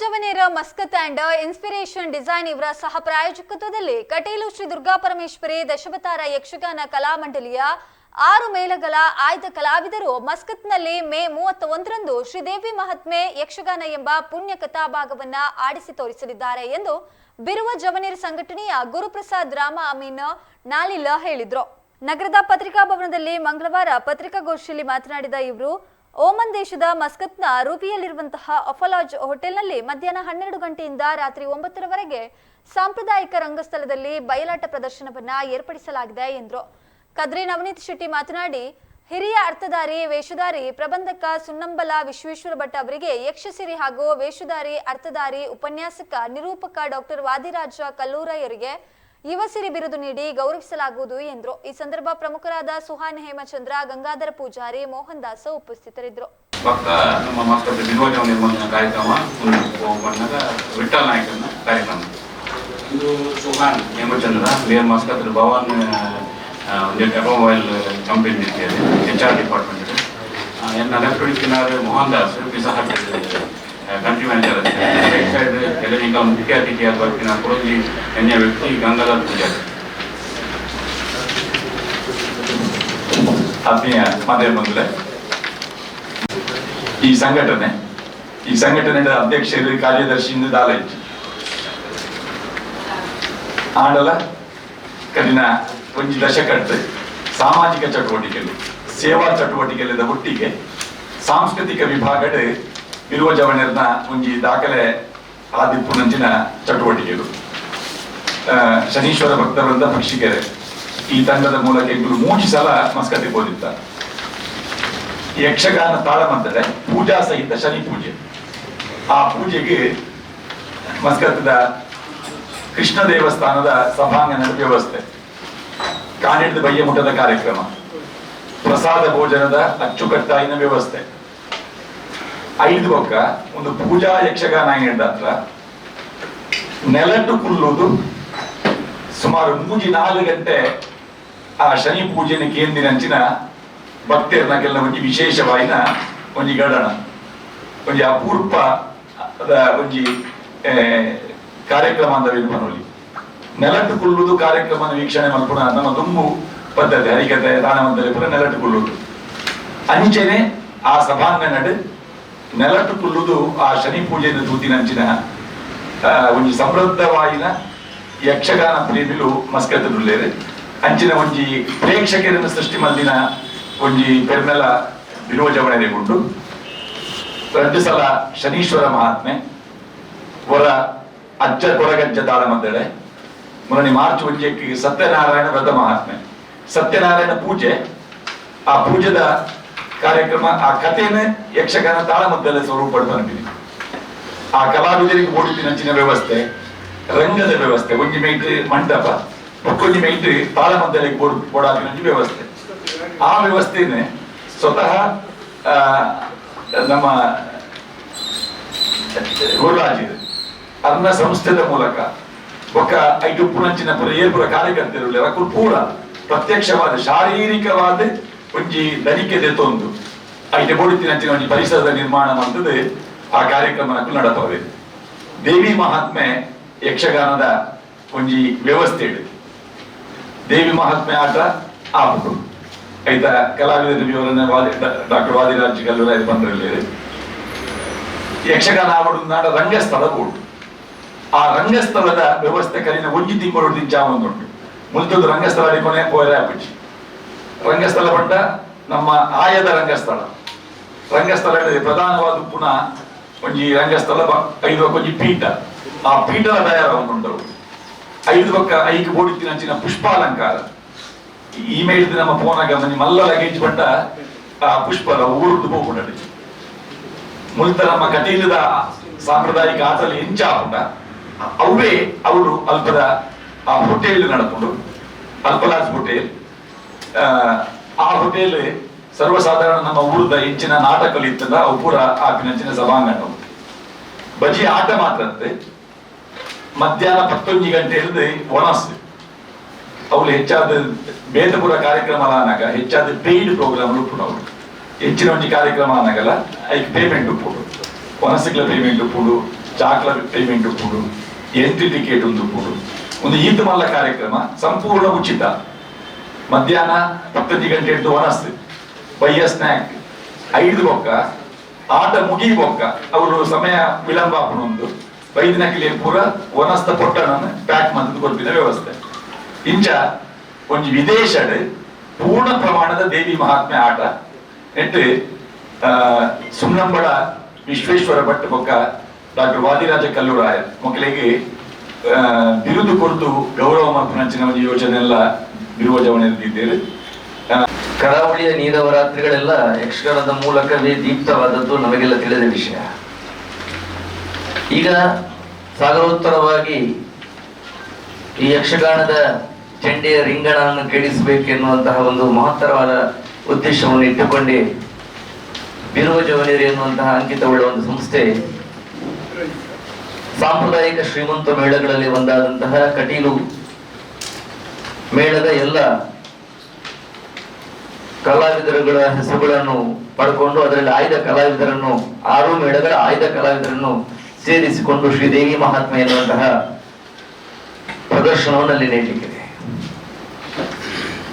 ಜವನೇರ Muscat and inspiration design ಇವರ ಸಹ ಪ್ರಾಯೋಜಕತ್ವದಲ್ಲಿ ಕಟೀಲು ಶ್ರೀ ದುರ್ಗಾ ಪರಮೇಶ್ವರಿ ದಶವತಾರ ಯಕ್ಷಗಾನ ಕಲಾಮಂಡಲಿಯ ಆರು ಮೇಳಗಳ ಆಯ್ದ ಕಲಾವಿದರು. ಮಸ್ಕತ್ನಲ್ಲಿ ಮೇ ಮೂವತ್ತ ಒಂದರಂದು ಶ್ರೀದೇವಿ ಮಹಾತ್ಮೆ ಯಕ್ಷಗಾನ ಎಂಬ ಪುಣ್ಯ ಕಥಾಭಾಗವನ್ನ ಆಡಿಸಿ ತೋರಿಸಲಿದ್ದಾರೆ ಎಂದು ಬಿರುವ ಜವನೀರ್ ಸಂಘಟನೆಯ ಗುರುಪ್ರಸಾದ್ ರಾಮ ಅಮೀನ್ ನಾಲಿಲ ಹೇಳಿದ್ರು. ನಗರದ ಪತ್ರಿಕಾ ಭವನದಲ್ಲಿ ಮಂಗಳವಾರ ಪತ್ರಿಕಾಗೋಷ್ಠಿಯಲ್ಲಿ ಮಾತನಾಡಿದ ಇವರು ಓಮನ್ ದೇಶದ ಮಸ್ಕತ್ನ ರೂಪಿಯಲ್ಲಿರುವಂತಹ ಅಫಲಾಜ್ ಹೋಟೆಲ್ನಲ್ಲಿ ಮಧ್ಯಾಹ್ನ ಹನ್ನೆರಡು ಗಂಟೆಯಿಂದ ರಾತ್ರಿ ಒಂಬತ್ತರವರೆಗೆ ಸಾಂಪ್ರದಾಯಿಕ ರಂಗಸ್ಥಳದಲ್ಲಿ ಬಯಲಾಟ ಪ್ರದರ್ಶನವನ್ನ ಏರ್ಪಡಿಸಲಾಗಿದೆ ಎಂದರು. ಕದ್ರಿ ನವನೀತ್ ಶೆಟ್ಟಿ ಮಾತನಾಡಿ, ಹಿರಿಯ ಅರ್ಥಧಾರಿ, ವೇಷಧಾರಿ ಪ್ರಬಂಧಕ ಸುನ್ನಂಬಲ ವಿಶ್ವೇಶ್ವರ ಭಟ್ ಅವರಿಗೆ ಯಕ್ಷಸಿರಿ ಹಾಗೂ ವೇಷಧಾರಿ, ಅರ್ಥಧಾರಿ, ಉಪನ್ಯಾಸಕ, ನಿರೂಪಕ ಡಾಕ್ಟರ್ ವಾದಿರಾಜ ಕಲ್ಲೂರಯ್ಯರಿಗೆ ಯುವ ಸಿರಿ ಬಿರುದು ನೀಡಿ ಗೌರವಿಸಲಾಗುವುದು ಎಂದರು. ಈ ಸಂದರ್ಭ ಪ್ರಮುಖರಾದ ಸುಹಾನ್ ಹೇಮಚಂದ್ರ, ಗಂಗಾಧರ ಪೂಜಾರಿ, ಮೋಹನ್ ದಾಸ್ ಉಪಸ್ಥಿತರಿದ್ದರು. ಇದು Suhan Hemachandra, mayor Muscat Bhavan automobile company H R department ಕಿನಾರ್ Mohan Das pizza Hut country manager ಅಷ್ಟೇ ಸೈಡ್ ಮುಖ್ಯ ಅತಿಥಿಯಾಗಿ ಬರ್ತಿನ ಕೊಡಗಿ ಎಣ್ಣೆ ವ್ಯಕ್ತಿ ಗಂಗಾಧರ್ ಪೂಜಾರಿ. ಆತ್ಮೀಯ ಮಾದೇವ ಬಂಧುಗಳೇ, ಈ ಸಂಘಟನೆ, ಈ ಸಂಘಟನೆಯ ಅಧ್ಯಕ್ಷರು ಕಾರ್ಯದರ್ಶಿಯಿಂದ ದಾಲೈತಿ. ಆಡಲ ಕಡಿನ ಒಂದು ದಶಕಟ್ಟು ಸಾಮಾಜಿಕ ಚಟುವಟಿಕೆಗಳು ಸೇವಾ ಚಟುವಟಿಕೆಗಳ ಒಟ್ಟಿಗೆ ಸಾಂಸ್ಕೃತಿಕ ವಿಭಾಗಡ್ ಇರುವ ಜವಣರ್ನ ಒಂಜಿ ದಾಖಲೆ ಆದಿಪ್ಪುನಂಚಿನ ಚಟುವಟಿಕೆಗಳು ಶನೀಶ್ವರ ಭಕ್ತವೃಂದ ಪಕ್ಷಿಗೆರೆ ಈ ತಂಡದ ಮೂಲಕ ಇಬ್ಬರು ಮೂರು ಸಲ ಮಸ್ಕತಿ ಬೋದಿತ್ತ. ಯಕ್ಷಗಾನ ತಾಳಮದ್ದಳೆ ಪೂಜಾ ಸಹಿತ ಶನಿ ಪೂಜೆ. ಆ ಪೂಜೆಗೆ ಮಸ್ಕತ್ತದ ಕೃಷ್ಣ ದೇವಸ್ಥಾನದ ಸಭಾಂಗಣದ ವ್ಯವಸ್ಥೆ. ಕಾಣಿಡ್ದ ಬಯ್ಯ ಮುಟ್ಟದ ಕಾರ್ಯಕ್ರಮ. ಪ್ರಸಾದ ಭೋಜನದ ಅಚ್ಚುಕಟ್ಟಾಯಿನ ವ್ಯವಸ್ಥೆ. ಐದು ಒಕ್ಕ ಒಂದು ಪೂಜಾ ಯಕ್ಷಗಾನ ಹೇಳಿದ ಹತ್ರ ನೆಲಟ್ಟು ಕುಲ್ಲುವುದು ಸುಮಾರು ಮೂಜಿ ನಾಲ್ಕು ಗಂಟೆ ಆ ಶನಿ ಪೂಜೆನ ಕೇಂದ್ರಿನಂಚಿನ ಭಕ್ತರನ್ನ ಒಂಜಿ ವಿಶೇಷವಾಯಿನ ಒಂಜಿ ಗಡಣ ಒಂಜಿ ಅಪೂರ್ವ ಒಂಜಿ ಕಾರ್ಯಕ್ರಮ ಅಂತ ಮನೋಲಿ ನೆಲಟ್ಟು ಕುಲ್ಲುವುದು ಕಾರ್ಯಕ್ರಮ ವೀಕ್ಷಣೆ ಮಲ್ಪುಣ ನಮ್ಮ ತುಂಬು ಪದ್ಧತಿ ಹರಿಕತೆ ದಾನವಂತರಿ ಪುರ ನೆಲಟ್ಟು ಕುಲ್ಲುವುದು ಅಂಚೆನೆ ಆ ಸಭಾಂಗಣಡ್ ನೆಲಟ್ಟು ಕುಲ್ಲುದು ಆ ಶನಿ ಪೂಜೆಯ ತೂತಿನಂಚಿನ ಆ, ಒಂಜಿ ಸಮೃದ್ಧವಾಯಿನ ಯಕ್ಷಗಾನ ಪ್ರೇಮಿಲು ಮಸ್ಕತ್ತು ನುಲ್ಲೇರು ಅಂಚಿನ ಒಂಜಿ ಪ್ರೇಕ್ಷಕರನ್ನು ಸೃಷ್ಟಿ ಮಲ್ಲಿನ ಒಂಜಿ ಪೆರ್ಮೆಲ ಉಂಟು ಎರಡು ಸಲ ಶನೀಶ್ವರ ಮಹಾತ್ಮೆ ಹೊರ ಅಜ್ಜ ಕೊರಗಜ್ಜ ತಾಳಮದ್ದಳೆ ಮುರಣಿ ಮಾರ್ಚ್ ಒಂಜಕ್ಕೆ ಸತ್ಯನಾರಾಯಣ ವ್ರತ ಮಹಾತ್ಮೆ. ಸತ್ಯನಾರಾಯಣ ಪೂಜೆ ಆ ಪೂಜೆದ ಕಾರ್ಯಕ್ರಮ, ಆ ಕಥೆಯನ್ನೇ ಯಕ್ಷಗಾನ ತಾಳಮದ್ದಳೆ ಸ್ವರೂಪ ಬಂದಿದೆ. ಆ ಕಲಾವಿದರಿಗೆ ಓಡಿತಿನಂಚಿನ ವ್ಯವಸ್ಥೆ, ರಂಗದ ವ್ಯವಸ್ಥೆ, ಒಂಜಿ ಮೈಟ್ ಮಂಟಪ, ಮತ್ತೊಂಜಿ ಮೈಟ್ ತಾಳಮದ್ದಲೆ ಬೋಡ್ ವ್ಯವಸ್ಥೆ. ಆ ವ್ಯವಸ್ಥೆನೆ ಸ್ವತಃ ನಮ್ಮ ಗುರುರಾಜಿದೆ ಅದನ್ನ ಸಂಸ್ಥೆದ ಮೂಲಕ ಒಕ್ಕ ಐದು ಪುಣಂಚಿನ ಪುರ ಏರ್ಪುರ ಕಾರ್ಯಕರ್ತರು ಪೂರ ಪ್ರತ್ಯಕ್ಷವಾದ, ಶಾರೀರಿಕವಾದ ಒಂಜಿ ದನಿಕೆ ದೆತ್ತೊಂದು. ಐತೆ ಬೋಡಿತಿನಂಚಿನ ಒಂಜಿ ಪರಿಸರದ ನಿರ್ಮಾಣ ಮಂತದೆ ಆ ಕಾರ್ಯಕ್ರಮ ನಡಪವೆ ದೇವಿ ಮಹಾತ್ಮೆ ಯಕ್ಷಗಾನದ ಒಂಜಿ ವ್ಯವಸ್ಥೆ ಇದೆ. ದೇವಿ ಮಹಾತ್ಮೆ ಆಟ ಆಪುಡು ಐತ ಕಲಾವಿದ ಡಾಕ್ಟರ್ ವಾದಿರಾಜ್ ಕಲ್ಲೂರ ಬಂದ್ರಲ್ಲಿ. ಯಕ್ಷಗಾನ ಆವಡು ನಾಡ ರಂಗಸ್ಥಳ ಬೋರ್ಡ್. ಆ ರಂಗಸ್ಥಳದ ವ್ಯವಸ್ಥೆ ಕಲಿನ ಒಂಜಿ ತಿಂಗಳು ದಿಂಚ ಒಂದುಂಟು ರಂಗಸ್ಥಳ ಕೊನೆ ಪೋಯರ ಆಪಿಚಿ ರಂಗಸ್ಥಳ ಪಟ್ಟ ನಮ್ಮ ಆಯದ ರಂಗಸ್ಥಳ ರಂಗಸ್ಥಳ ಪ್ರಧಾನವಾದ ಪುನಃ ಒಂಜಿ ರಂಗಸ್ಥಳ ಬ- ಐದು ಒಂಜಿ ಪೀಠ ಆ ಪೀಠದ ತಯಾರ ಒಂದುಂಟವು ಐದು ಪಕ್ಕ ಐದು ಬೋಡಿತ್ತಿನಂಚಿನ ಪುಷ್ಪಾಲಂಕಾರ ಈ ಮೇಲಿದ ನಮ್ಮ ಪೋನಾಗ ಮನಿ ಮಲ್ಲ ಲಗೇಜ್ ಪಟ್ಟ ಆ ಪುಷ್ಪದ ಊರುದು ಹೋಗ್ಬಿಟ್ಟೆ ಮುಲ್ತ ನಮ್ಮ ಕಟೀಲದ ಸಾಂಪ್ರದಾಯಿಕ ಆಟದಲ್ಲಿ ಹೆಂಚಾಪುಟ ಅವೇ ಅವರು ಅಲ್ಪದ ಆ ಹೋಟೆಲ್ ನಡ್ಕೊಂಡು ಅಲ್ಪಲಾಜ್ ಹೋಟೆಲ್ ಆ, ಹೋಟೆಲ್ ಸರ್ವಸಾಧಾರಣ ನಮ್ಮ ಊರದ ಹೆಚ್ಚಿನ ನಾಟಕಗಳು ಇತ್ತಲ್ಲ ಅವು ಆ ಆಪಿನಂಚಿನ ಸಭಾಂಗಣ ಬಜಿ ಆಟ ಮಾತ್ರ ಮಧ್ಯಾಹ್ನ ಹತ್ತೊಂದು ಗಂಟೆ ಹಿಡಿದು ಒಣಸ್. ಅವಳು ಹೆಚ್ಚಾದ ಬೇದಪುರ ಕಾರ್ಯಕ್ರಮ ಅನ್ನಾಗ ಹೆಚ್ಚಾದ ಪೇಯ್ಡ್ ಪ್ರೋಗ್ರಾಮ್ ಉಪ್ಪುಡು ಅವಳು. ಹೆಚ್ಚಿನ ಒಂಜಿ ಕಾರ್ಯಕ್ರಮ ಅನ್ನಾಗಲ್ಲ ಐಕ್ ಪೇಮೆಂಟ್ ಉಪ್ಪುಡು ಒನಸಿಗ್ಲ ಪೇಮೆಂಟ್ ಉಪ್ಪುಡು ಚಾಕ್ಲ ಪೇಮೆಂಟ್ ಉಪ್ಪುಡು ಎಂಟ್ರಿ ಟಿಕೆಟ್ ಒಂದು ಉಪ್ಪುಡು ಒಂದು ಈದ್ ಮಲ್ಲ ಕಾರ್ಯಕ್ರಮ ಸಂಪೂರ್ಣ ಉಚಿತ. ಮಧ್ಯಾಹ್ನ ಹತ್ತೊಂದು ಗಂಟೆ ಹಿಡಿದು ಒನಸ್ ಬಯ್ಯ ಸ್ನ್ಯಾಕ್ ಐದು ಬೊಕ್ಕ, ಆಟ ಮುಗಿ ಬೊಕ್ಕ, ಅವರು ಸಮಯ ವಿಳಂಬ ಒಂದು ಬೈದಿನಕ್ಲಿ ಪೂರ ಒನಸ್ತ ನಾನು ಪ್ಯಾಕ್ ಮಂತ್ ಕೊಡ್ಬಿದ ವ್ಯವಸ್ಥೆ. ಇಂಚ ಒಂಜಿ ವಿದೇಶಡ್ ಪೂರ್ಣ ಪ್ರಮಾಣದ ದೇವಿ ಮಹಾತ್ಮೆ ಆಟ. ನೆಟ್ಟು ಸುಮ್ನಂಬಳ ವಿಶ್ವೇಶ್ವರ ಭಟ್ ಬೊಕ್ಕ ಡಾಕ್ಟರ್ ವಾದಿರಾಜ ಕಲ್ಲೂರಾಯ ಮಕ್ಕಳಿಗೆ ಬಿರುದು ಕೊಡ್ತು ಗೌರವ ಮಲ್ಪನಂಚಿನ ಒಂದು ಯೋಜನೆ ಎಲ್ಲ ಇದ್ದೇವೆ ಕರಾವಳಿಯ ನೀರವರಾತ್ರಿಗಳೆಲ್ಲ ಯಕ್ಷಗಾನದ ಮೂಲಕವೇ ದೀಪ್ತವಾದದ್ದು ನಮಗೆಲ್ಲ ತಿಳಿದ ವಿಷಯ. ಈಗ ಸಾಗರೋತ್ತರವಾಗಿ ಈ ಯಕ್ಷಗಾನದ ಚೆಂಡೆಯ ರಿಂಗಣವನ್ನು ಕೇಳಿಸಬೇಕೆನ್ನುವಂತಹ ಒಂದು ಮಹತ್ತರವಾದ ಉದ್ದೇಶವನ್ನು ಇಟ್ಟುಕೊಂಡೇ ಬಿರುವ ಜವನೇರಿ ಎನ್ನುವಂತಹ ಅಂಕಿತವುಳ್ಳ ಒಂದು ಸಂಸ್ಥೆ. ಸಾಂಪ್ರದಾಯಿಕ ಶ್ರೀಮಂತ ಮೇಳಗಳಲ್ಲಿ ಒಂದಾದಂತಹ ಕಟೀಲು ಮೇಳದ ಎಲ್ಲ ಕಲಾವಿದರುಗಳ ಹೆಸರುಗಳನ್ನು ಪಡ್ಕೊಂಡು ಅದರಲ್ಲಿ ಆಯ್ದ ಕಲಾವಿದರನ್ನು, ಆರು ಮೇಳಗಳ ಆಯ್ದ ಕಲಾವಿದರನ್ನು ಸೇರಿಸಿಕೊಂಡು ಶ್ರೀದೇವಿ ಮಹಾತ್ಮೆ ಎನ್ನುವಂತಹ ಪ್ರದರ್ಶನವನ್ನು ಅಲ್ಲಿ ನೀಡಲಿಕ್ಕಿದೆ.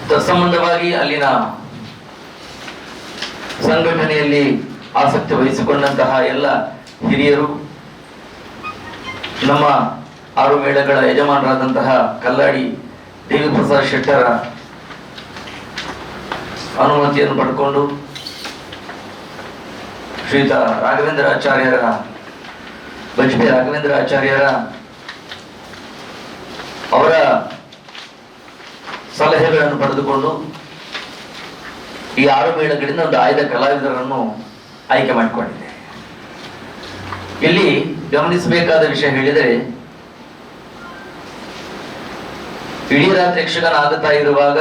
ತತ್ಸಂಬಂಧವಾಗಿ ಅಲ್ಲಿನ ಸಂಘಟನೆಯಲ್ಲಿ ಆಸಕ್ತಿ ವಹಿಸಿಕೊಂಡಂತಹ ಎಲ್ಲ ಹಿರಿಯರು, ನಮ್ಮ ಆರು ಮೇಳಗಳ ಯಜಮಾನರಾದಂತಹ ಕಲ್ಲಾಡಿ ದೇವಿ ಪ್ರಸಾದ್ ಶೆಟ್ಟರ ಅನುಮತಿಯನ್ನು ಪಡ್ಕೊಂಡು ಶ್ರೀಯುತ ರಾಘವೇಂದ್ರ ಆಚಾರ್ಯರ, ಬಜ್ಪೆ ರಾಘವೇಂದ್ರ ಆಚಾರ್ಯರ ಅವರ ಸಲಹೆಗಳನ್ನು ಪಡೆದುಕೊಂಡು ಈ ಆರು ಮೇಳಗಳಿಂದ ಒಂದು ಆಯ್ದ ಕಲಾವಿದರನ್ನು ಆಯ್ಕೆ ಮಾಡಿಕೊಂಡಿದೆ ಇಲ್ಲಿ ಗಮನಿಸಬೇಕಾದ ವಿಷಯ ಹೇಳಿದರೆ ಇಡೀ ರಾತ್ರಿ ಯಕ್ಷಗಾನ ಆಗುತ್ತಾ ಇರುವಾಗ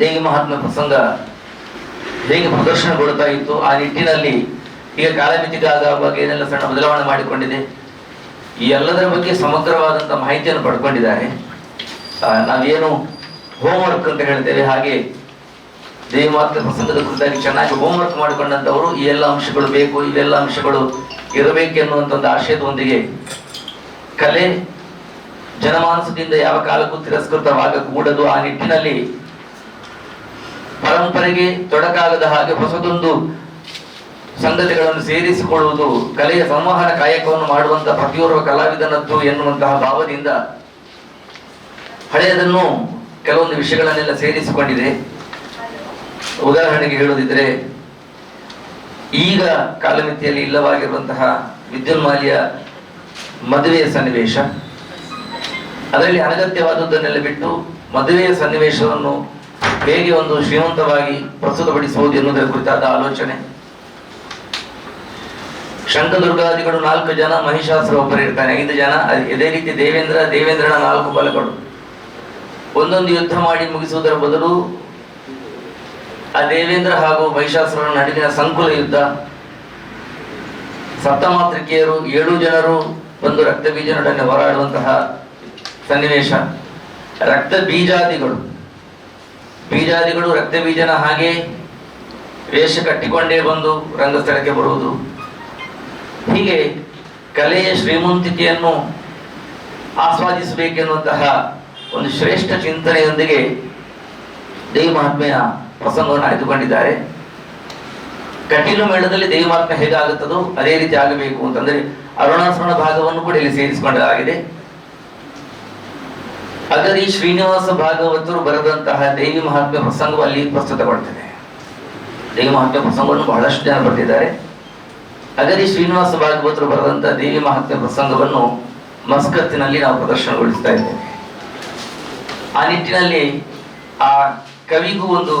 ದೇವಿ ಮಹಾತ್ಮ ಪ್ರಸಂಗ ಹೇಗೆ ಪ್ರದರ್ಶನಗೊಳ್ತಾ ಇತ್ತು, ಆ ನಿಟ್ಟಿನಲ್ಲಿ ಈಗ ಕಾಲಮಿತಿಗಾಗುವಾಗ ಏನೆಲ್ಲ ಸಣ್ಣ ಬದಲಾವಣೆ ಮಾಡಿಕೊಂಡಿದೆ, ಈ ಎಲ್ಲದರ ಬಗ್ಗೆ ಸಮಗ್ರವಾದಂತಹ ಮಾಹಿತಿಯನ್ನು ಪಡ್ಕೊಂಡಿದ್ದಾರೆ. ನಾವೇನು ಹೋಮ್ವರ್ಕ್ ಅಂತ ಹೇಳ್ತೇವೆ, ಹಾಗೆ ದೇವಿ ಮಹಾತ್ಮ ಪ್ರಸಂಗದ ಕುರಿತಾಗಿ ಚೆನ್ನಾಗಿ ಹೋಮ್ವರ್ಕ್ ಮಾಡಿಕೊಂಡಂತವರು ಈ ಎಲ್ಲ ಅಂಶಗಳು ಬೇಕು ಇವೆಲ್ಲ ಅಂಶಗಳು ಇರಬೇಕೆನ್ನುವಂತ ಒಂದು ಆಶಯದೊಂದಿಗೆ ಕಲೆ ಜನಮಾನಸದಿಂದ ಯಾವ ಕಾಲಕ್ಕೂ ತಿರಸ್ಕೃತವಾಗಕೂಡದು ಆ ನಿಟ್ಟಿನಲ್ಲಿ ಪರಂಪರೆಗೆ ತೊಡಕಾಗದ ಹಾಗೆ ಹೊಸದೊಂದು ಸಂಗತಿಗಳನ್ನು ಸೇರಿಸಿಕೊಳ್ಳುವುದು ಕಲೆಯ ಸಂವಹನ ಕಾಯಕವನ್ನು ಮಾಡುವಂತ ಪ್ರತಿಯೋರ್ವ ಕಲಾವಿದನದ್ದು ಎನ್ನುವಂತಹ ಭಾವದಿಂದ ಹಳೆಯದನ್ನು ಕೆಲವೊಂದು ವಿಷಯಗಳನ್ನೆಲ್ಲ ಸೇರಿಸಿಕೊಂಡಿದೆ. ಉದಾಹರಣೆಗೆ ಹೇಳುವುದಿದ್ರೆ, ಈಗ ಕಾಲಮಿತಿಯಲ್ಲಿ ಇಲ್ಲವಾಗಿರುವಂತಹ ವಿದ್ಯುನ್ಮಾಲಿಯ ಮದುವೆಯ ಸನ್ನಿವೇಶ. ಅದರಲ್ಲಿ ಅನಗತ್ಯವಾದದ್ದನ್ನೆಲ್ಲ ಬಿಟ್ಟು ಮದುವೆಯ ಸನ್ನಿವೇಶವನ್ನು ಹೇಗೆ ಒಂದು ಶ್ರೀಮಂತವಾಗಿ ಪ್ರಸ್ತುತಪಡಿಸುವುದು ಎನ್ನುವುದರ ಕುರಿತಾದ ಆಲೋಚನೆ. ಶಂಖದುರ್ಗಾದಿಗಳು ನಾಲ್ಕು ಜನ, ಮಹಿಷಾಸುರ ಒಬ್ಬರು ಇರ್ತಾನೆ. ಐದು ಜನ, ಅದೇ ರೀತಿ ದೇವೇಂದ್ರ, ದೇವೇಂದ್ರನ ನಾಲ್ಕು ಬಲಗಳು. ಒಂದೊಂದು ಯುದ್ಧ ಮಾಡಿ ಮುಗಿಸುವುದರ ಬದಲು ಆ ದೇವೇಂದ್ರ ಹಾಗೂ ಮಹಿಷಾಸುರನ ನಡುವಿನ ಸಂಕುಲ ಯುದ್ಧ. ಸಪ್ತಮಾತೃಕೆಯರು, ಏಳು ಜನರು ಒಂದು ರಕ್ತ ಬೀಜನೊಡನೆ ಹೋರಾಡುವಂತಹ ಸನ್ನಿವೇಶ. ರಕ್ತ ಬೀಜಾದಿಗಳು. ಬೀಜಾದಿಗಳು ರಕ್ತ ಬೀಜನ ಹಾಗೆ ವೇಷ ಕಟ್ಟಿಕೊಂಡೇ ಬಂದು ರಂಗಸ್ಥಳಕ್ಕೆ ಬರುವುದು. ಹೀಗೆ ಕಲೆಯ ಶ್ರೀಮಂತಿಕೆಯನ್ನು ಆಸ್ವಾದಿಸಬೇಕೆನ್ನುವಂತಹ ಒಂದು ಶ್ರೇಷ್ಠ ಚಿಂತನೆಯೊಂದಿಗೆ ದೇವಿ ಮಹಾತ್ಮೆಯ ಪ್ರಸಂಗವನ್ನು ಆಯ್ದುಕೊಂಡಿದ್ದಾರೆ. ಕಟೀಲು ಮೇಳದಲ್ಲಿ ದೇವಿ ಮಹಾತ್ಮೆ ಹೇಗಾಗುತ್ತದೋ ಅದೇ ರೀತಿ ಆಗಬೇಕು ಅಂತಂದ್ರೆ ಅರುಣಾಸುರಣ ಭಾಗವನ್ನು ಕೂಡ ಇಲ್ಲಿ ಸೇರಿಸಿಕೊಳ್ಳಲಾಗಿದೆ ಅಗರಿ ಶ್ರೀನಿವಾಸ ಭಾಗವತರು ಬರೆದಂತಹ ದೇವಿ ಮಹಾತ್ಮೆ ಪ್ರಸಂಗವು ಅಲ್ಲಿ ಪ್ರಸ್ತುತಗೊಳ್ತದೆ. ದೇವಿ ಮಹಾತ್ಮೆ ಪ್ರಸಂಗವನ್ನು ಬಹಳಷ್ಟು ಜನ ಬರೆದಿದ್ದಾರೆ. ಅಗರಿ ಶ್ರೀನಿವಾಸ ಭಾಗವತರು ಬರೆದಂತಹ ದೇವಿ ಮಹಾತ್ಮೆ ಪ್ರಸಂಗವನ್ನು ಮಸ್ಕತ್ತಿನಲ್ಲಿ ನಾವು ಪ್ರದರ್ಶನಗೊಳಿಸ್ತಾ ಇದ್ದೇವೆ. ಆ ನಿಟ್ಟಿನಲ್ಲಿ ಆ ಕವಿಗೂ ಒಂದು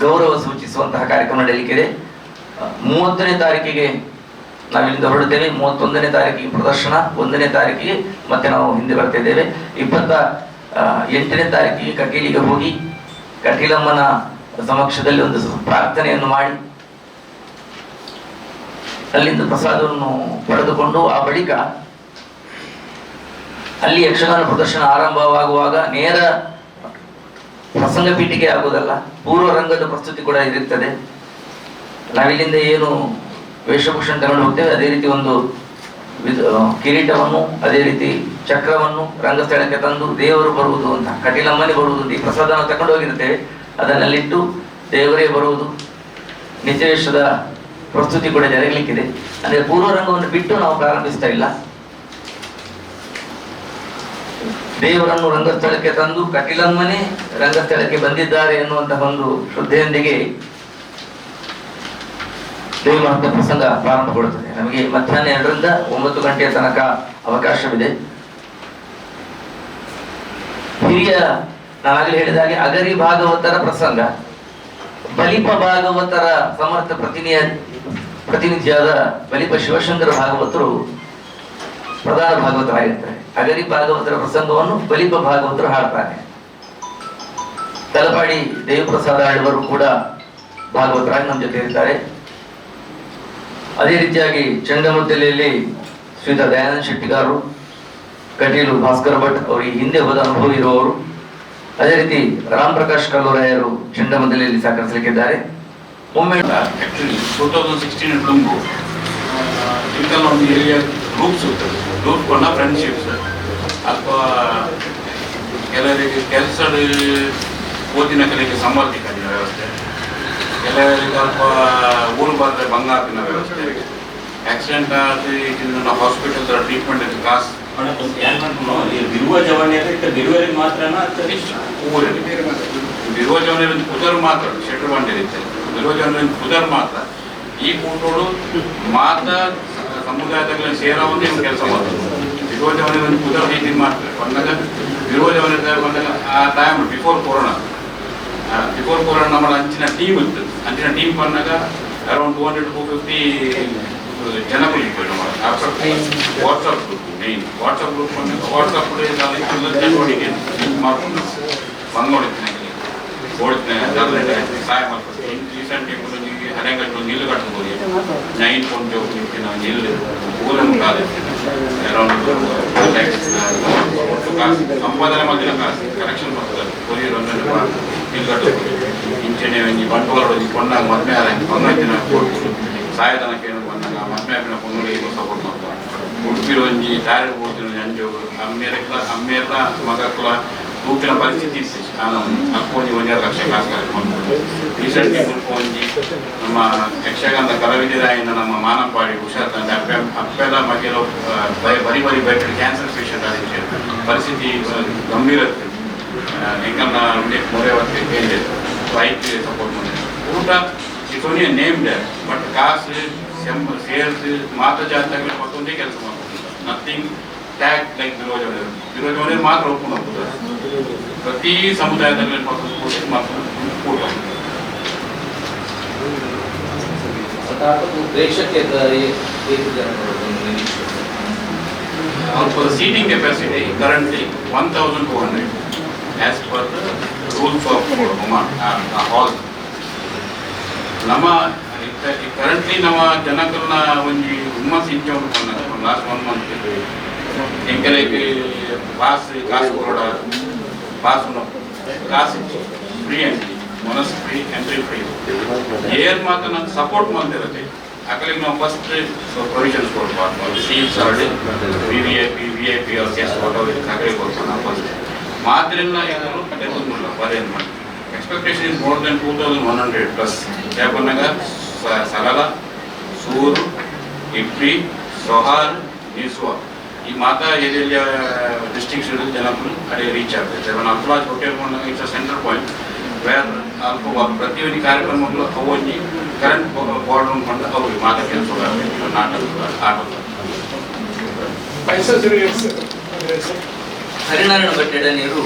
ಗೌರವ ಸೂಚಿಸುವಂತಹ ಕಾರ್ಯಕ್ರಮ ನಡೆಯಲಿಕ್ಕಿದೆ ಮೂವತ್ತನೇ ತಾರೀಕಿಗೆ ನಾವಿಲ್ಲಿಂದ ಹೊರಡುತ್ತೇವೆ. ಮೂವತ್ತೊಂದನೇ ತಾರೀಕಿಗೆ ಪ್ರದರ್ಶನ, ಒಂದನೇ ತಾರೀಕಿಗೆ ಮತ್ತೆ ನಾವು ಹಿಂದೆ ಬರ್ತಿದ್ದೇವೆ ಇಪ್ಪತ್ತ ಎಂಟನೇ ತಾರೀಕಿಗೆ ಕಟೀಲಿಗೆ ಹೋಗಿ ಕಟೀಲಮ್ಮನ ಸಮಕ್ಷದಲ್ಲಿ ಒಂದು ಪ್ರಾರ್ಥನೆಯನ್ನು ಮಾಡಿ. ಅಲ್ಲಿಂದ ಪ್ರಸಾದವನ್ನು ಪಡೆದುಕೊಂಡು ಆ ಬಳಿಕ ಅಲ್ಲಿ ಯಕ್ಷಗಾನ ಪ್ರದರ್ಶನ ಆರಂಭವಾಗುವಾಗ ನೇರ ಪ್ರಸಂಗ ಪೀಠಿಕೆ ಆಗುವುದಲ್ಲ ಪೂರ್ವ ರಂಗದ ಪ್ರಸ್ತುತಿ ಕೂಡ ಇರುತ್ತದೆ. ನಾವಿಲ್ಲಿಂದ ಏನು ವೇಷಭೂಷಣ ತಗೊಂಡು ಹೋಗ್ತೇವೆ, ಅದೇ ರೀತಿ ಒಂದು ಕಿರೀಟವನ್ನು, ಅದೇ ರೀತಿ ಚಕ್ರವನ್ನು ರಂಗಸ್ಥಳಕ್ಕೆ ತಂದು ದೇವರು ಬರುವುದು ಅಂತ ಕಟೀಲಮ್ಮನೇ ಬರುವುದು ಅಂತ ಈ ಪ್ರಸಾದವನ್ನು ತಗೊಂಡು ಹೋಗಿರ್ತೇವೆ ಅದನ್ನಲ್ಲಿಟ್ಟು ದೇವರೇ ಬರುವುದು. ನಿಜವೇಶದ ಪ್ರಸ್ತುತಿ ಕೂಡ ಜರಗಲಿಕ್ಕಿದೆ. ಅಂದ್ರೆ ಪೂರ್ವ ರಂಗವನ್ನು ಬಿಟ್ಟು ನಾವು ಪ್ರಾರಂಭಿಸ್ತಾ ಇಲ್ಲ. ದೇವರನ್ನು ರಂಗಸ್ಥಳಕ್ಕೆ ತಂದು ಕಟೀಲಮ್ಮನೇ ರಂಗಸ್ಥಳಕ್ಕೆ ಬಂದಿದ್ದಾರೆ ಎನ್ನುವಂತಹ ಒಂದು ಶ್ರದ್ಧೆಯೊಂದಿಗೆ ಮಹತ್ವ ಪ್ರಸಂಗ ಪ್ರಾರಂಭಗೊಳ್ಳುತ್ತದೆ ನಮಗೆ ಮಧ್ಯಾಹ್ನ ಎರಡರಿಂದ ಒಂಬತ್ತು ಗಂಟೆಯ ತನಕ ಅವಕಾಶವಿದೆ. ಹಿರಿಯ, ನಾನಾಗಲೇ ಹೇಳಿದ ಹಾಗೆ ಅಗರಿ ಭಾಗವತರ ಪ್ರಸಂಗ, ಬಲಿಪ ಭಾಗವತರ ಸಮರ್ಥ ಪ್ರತಿನಿಯ, ಪ್ರತಿನಿಧಿಯಾದ ಬಲಿಪ ಶಿವಶಂಕರ ಭಾಗವತರು ಪ್ರಧಾನ ಭಾಗವತರಾಗಿರ್ತಾರೆ ಅಗರಿ ಭಾಗವತರ ಪ್ರಸಂಗವನ್ನು ಬಲಿಪ ಭಾಗವತರು ಹಾಡ್ತಾರೆ. ತಲಪಾಡಿ ದೇವಪ್ರಸಾದ ಆಳುವರು ಕೂಡ ಭಾಗವತರಾಗಿ ನಮ್ಮ ಜೊತೆ ಇರ್ತಾರೆ. ಅದೇ ರೀತಿಯಾಗಿ ಚಂಡಮುದ್ದಲೆಯಲ್ಲಿ ಶ್ರೀತ ದಯಾನಂದ ಶೆಟ್ಟಿಗಾರರು ಕಟೀಲು ಭಾಸ್ಕರ್ ಭಟ್ ಅವರು ಈ ಹಿಂದೆ ಹೋದ ಅನುಭವ ಇರುವವರು. ಅದೇ ರೀತಿ ರಾಮ್ ಪ್ರಕಾಶ್ ಕಲ್ಲೂರಾಯರು ಚಂಡಮುದ್ದಲೆಯಲ್ಲಿ ಸಹಕರಿಸಲಿಕ್ಕಿದ್ದಾರೆ. ಒಮ್ಮೆ ಟೂ ತೌಸಂಡ್ ಸಿಕ್ಸ್ಟೀನ್ ತುಂಬು ಇದಕ್ಕೆಲ್ಲ ಒಂದು ಏರಿಯಾ ಗ್ರೂಪ್ಸ್ ಇರ್ತದೆ. ಗ್ರೂಪ್ ಕೊಂಡ ಫ್ರೆಂಡ್ಶಿಪ್ಸ್ ಅಥವಾ ಕೆಲವರಿಗೆ ಓದಿನ ಕಲೆಗೆ ಸಂಬಂಧಿಕ ವ್ಯವಸ್ಥೆ. ಕೆಲವರಿಗೆ ಸ್ವಲ್ಪ ಊರು ಬಂದರೆ ಬಂಗಾರದಿನ ವ್ಯವಸ್ಥೆ ಆಕ್ಸಿಡೆಂಟ್ ಆದ್ರೆ ಇದನ್ನ ಹಾಸ್ಪಿಟಲ್ ಟ್ರೀಟ್ಮೆಂಟ್ ಕಾಸು ಬಿರುವ ಜವನಿಯಲ್ಲಿ ಬಿರುವರಿಗೆ ಮಾತ್ರನಾ ಊರಲ್ಲಿ ಬಿರುವ ಜನರಿಂದ ಕುದರ್ ಮಾತ್ರ ಶೆಟ್ರ್ ಬಂದಿರುತ್ತೆ ಬಿರುವ ಜನರಿಂದ ಕುದರ್ ಮಾತ್ರ ಈ ಕೂಟೋಳು ಮಾತ್ರ ಸಮುದಾಯದಲ್ಲಿ ಸೇರೋವಂತೆ ಇವ್ರು ಕೆಲಸ ಮಾಡ್ತಾರೆ ಬಿರುವ ಜನರಿಂದ ಕುದರ್ ರೀತಿ ಮಾಡ್ತಾರೆ ಬಂದಾಗ ಬಿರುವ ಜನರಿಂದ ಬಂದಾಗ ಆ time before corona before corona ನಮ್ಮ ಅಂಚಿನ ಟೀಮ್ ಇತ್ತು ಅಂಚಿನ ಟೀಮ್ ಬಂದಾಗ around two hundred to fifty ಜನಗಳು ಇತ್ತು ನಮ್ಮ WhatsApp group main WhatsApp group ಬಂದಾಗ ವಾಟ್ಸಪ್ ಚಟುವಟಿಕೆ ಮಾಡ್ಕೊಂಡು ಬಂದು ನೋಡಿದ್ದೇನೆ ಓಡ್ತೇನೆ ಅದರಲ್ಲಿ ಸಹಾಯ ಮಾಡ್ಕೊಡ್ತೀನಿ ರೀಸೆಂಟ್ ಟೈಮಲ್ಲಿ ಹಳೆಗಟ್ಟು ನಿಲ್ಲು ಕಟ್ಬೋದು ನೈನ್ ಪಾಯಿಂಟ್ ಹೋಗ್ಲಿಕ್ಕೆ ನಾವು ನಿಲ್ಲು ಊರನ್ನು ಕಾಲಿರ್ತೇನೆ ಅರೌಂಡ್ ಒಟ್ಟು ಕಾಸು ಸಂಪಾದನೆ ಮಾಡಿದ ಕಾಸು ಕಲೆಕ್ಷನ್ ಮಾಡ್ತಾರೆ ಕೊರಿಯರ್ ಒಂದನ್ನು ನಿಲ್ಲು ಕಟ್ಟಬಹುದು ಇಂಚೆನೆ ಒಂಜಿ ಬಂಡವಾಳ ಒಂಜಿ ಕೊಂಡಾಗ ಮದ್ಮೆ ಆದಂಗೆ ಬಂಗಾಯ್ತಿನ ಕೊಟ್ಟು ಸಾಯತನಕ್ಕೆ ಏನು ಬಂದಾಗ ಮದ್ಮೆ ಆಪಿನ ಕೊಂಡುಗಳಿಗೆ ಸಪೋರ್ಟ್ ಮಾಡ್ತಾರೆ ಉಡುಪಿರು ಒಂಜಿ ದಾರಿ ಹೋಗ್ತಿನ ಅಂಜೋಗು ಅಮ್ಮೇರಕ್ಲ ಅಮ್ಮೇರ್ಲ ಮಗಕ್ಲ ತೂಪಿನ ಪರಿಸ್ಥಿತಿ ಇತ್ತು ನಾನು ಅಕ್ಕೋಂಜಿ ಒಂದೆರಡು ಲಕ್ಷ ಕಾಸು ಕರ್ಕೊಂಡು ರೀಸೆಂಟ್ಲಿ ಒಂಜಿ ನಮ್ಮ ಯಕ್ಷಗಾನದ ಕಲಾವಿದರಾಯಿಂದ ನಮ್ಮ ಮಾನಪಾಡಿ ಹುಷಾರ್ ತಂದೆ ಅಪ್ಪೆ ಅಪ್ಪೆಲ್ಲ ಮಗೆಲ್ಲ ಬರಿ ಬರಿ ಬರಿ ಬೈಕ್ ಕ್ಯಾನ್ಸರ್ ಪೇಷಂಟ್ ಆಗಿದೆ ಪರಿಸ್ಥಿತಿ ಗಂಭೀರ ಇತ್ತು ಹೆಂಗನ್ನ ಮೂರೇ ಹೊತ್ತಿಗೆ ಕೇಳಿದೆ ಬೈಕ್ ಸಪೋರ್ಟ್ ಮಾಡಿದೆ. ಊಟ it's only name there but ಕಾಸು ಸೆಂಬ ಸೇಲ್ಸ್ ಮಾತ ಜಾತಕಗಳು ಮತ್ತೊಂದೇ ಕೆಲಸ ಮಾಡ್ತಾರೆ ನಥಿಂಗ್ ಟ್ಯಾಗ್ ಲೈಕ್ ವಿರೋಜವನೇ ವಿರೋಜವನೇ ಮಾತ್ರ ಒಪ್ಕೊಂಡು ಹೋಗ್ಬೋದು ಪ್ರತಿ ಸಮುದಾಯದಲ್ಲಿ ಮತ್ತೊಂದು ಮಾತ್ರ for the seating capacity currently 1200 as per the per of Oman, uh, uh, hall. ನಮ್ಮ ಕರೆಂಟ್ಲಿ ನಮ್ಮ ಜನಗಳನ್ನ ಒಂಜಿ ಹುಮ್ಮಸ್ ಇಂಚ ಉಂಟು ಲಾಸ್ಟ್ ಒನ್ ಮಂತ್ ಎಂಕಲೆಗೆ ಪಾಸ್ ಕಾಸು ಕೊರೋಡ ಪಾಸ್ ಕಾಸು ಫ್ರೀ ಎಂಟ್ರಿ ಮೊನಸ್ ಫ್ರೀ ಎಂಟ್ರಿ ಫ್ರೀ ಏರ್ ಮಾತ್ರ ನಾನು ಸಪೋರ್ಟ್ ಮಾಡ್ತಿರುತ್ತೆ ಅಕಲಿಗೆ ನಾವು ಫಸ್ಟ್ ಪ್ರೊವಿಷನ್ಸ್ ಕೊಡ್ಬಾರ್ದು seats already V V I P V I P ಅವ್ರ ಗೆಸ್ಟ್ ಫೋಟೋ ಅಕಲಿಗೆ ಕೊಡ್ತಾರೆ ನಾವು ಫಸ್ಟ್ ಮಾತ್ರೆಲ್ಲ ಏನಾದ್ರು ಕಟ್ಟೆಲ್ಲ ಬರೇನು ಮಾಡಿ. Expectation is more than two thousand one hundred plus ಯಾಕಂದಾಗ ಸರಳ, ಸೂರು ಇಟ್ರಿ ಸೊಹಾರ್, ನಿಸುವ. ಈ ಮಾತಾ ಏರಿಯಾ ಡಿಸ್ಟ್ರಿಕ್ಟ್ಸ್ ಇರೋದು ಜನಗಳು ಕಡೆ ರೀಚ್ ಆಗ್ತದೆ ಇವನ್ ಅಲ್ಪರಾಜ್ ಹೋಟೆಲ್ ಬಂದಾಗ it's a centre point where ಅಲ್ಪ ಪ್ರತಿಯೊಂದು ಕಾರ್ಯಕ್ರಮಗಳು ಅವು ಒಂಜಿ ಕರೆಂಟ್ ಬೋರ್ಡ್ ಬಂದು ಅವ್ರಿಗೆ ಮಾತಾ ಕೆಲಸ ನಾಟಕ, ಆಟದ. ಹರಿನಾರಾಯಣ ಭಟ್ಟೆಡ ನೀರು